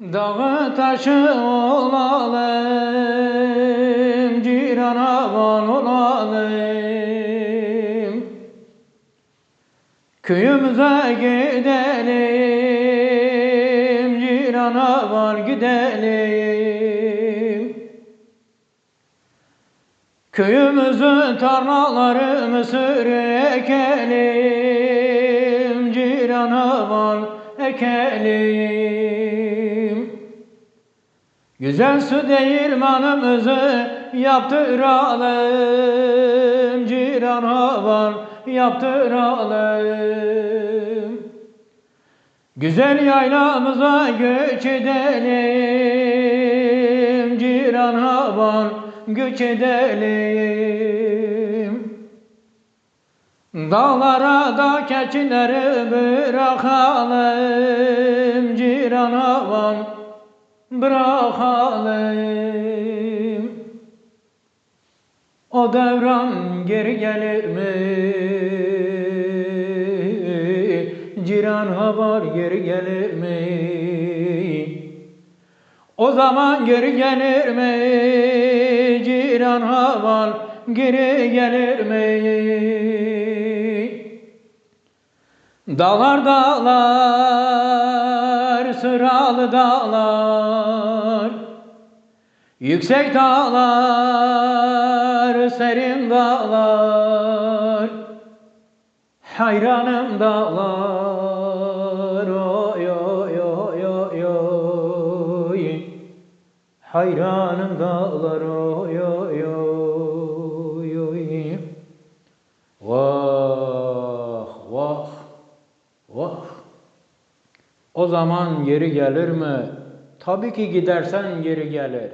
Dağı taşı olalım, cirana van olalım. Köyümüze gidelim, cirana van gidelim. Köyümüzün tarlaları mısır ekelim, cirana van ekelim. Güzel su değirmanımızı yaptıralım, ciran havan yaptıralım. Güzel yaylamıza göç edelim, ciran havan göç edelim. Dağlara da keçileri bırakalım, ciran havan bırakalım. O devran geri gelir mi? Ciran havar geri gelir mi? O zaman geri gelir mi? Ciran havar geri gelir mi? Dağlar dağlar, sıralı dağlar Yüksek dağlar, serin dağlar. Hayranım dağlar oy oy oy oy oy. Hayranım dağlar oy oy oy oy. Vah vah vah O zaman geri gelir mi? Tabii ki gidersen geri gelir.